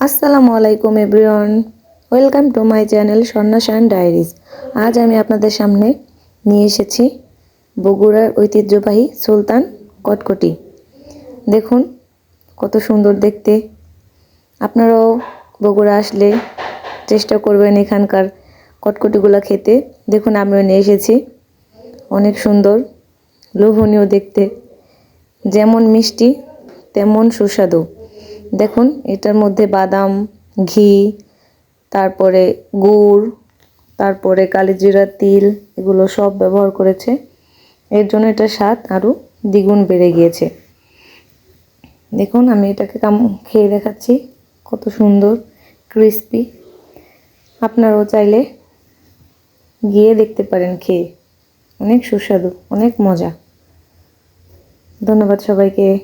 আসসালামু আলাইকুম everyone. Welcome to my channel Shan diaries. আজ আমি আপনাদের সামনে নিয়ে এসেছি বগুড়ার ঐতিহ্যবাহী সুলতান কটকটি। দেখুন, কত সুন্দর দেখতে। আপনারাও বগুড়া আসলে চেষ্টা করবেন এখানকার কটকটিগুলো খেতে। দেখুন, আমিও নিয়ে এসেছি। অনেক সুন্দর, লোভনীয় দেখতে। যেমন মিষ্টি, তেমন সুস্বাদু। দেখুন, এটার মধ্যে বাদাম, ঘি, তারপরে গুড়, তারপরে কালিজিরা তিল, এগুলো সব ব্যবহার করেছে। এর জন্য এটা স্বাদ আরও দ্বিগুণ বেড়ে গিয়েছে। দেখুন, আমি এটাকে কাম, খেয়ে দেখাচ্ছি, কত সুন্দর, ক্রিস্পি। আপনারাও চাইলে গিয়ে দেখতে পারেন, খেয়ে। অনেক সুস্বাদু, অনেক মজা। ধন্যবাদ সবাইকে।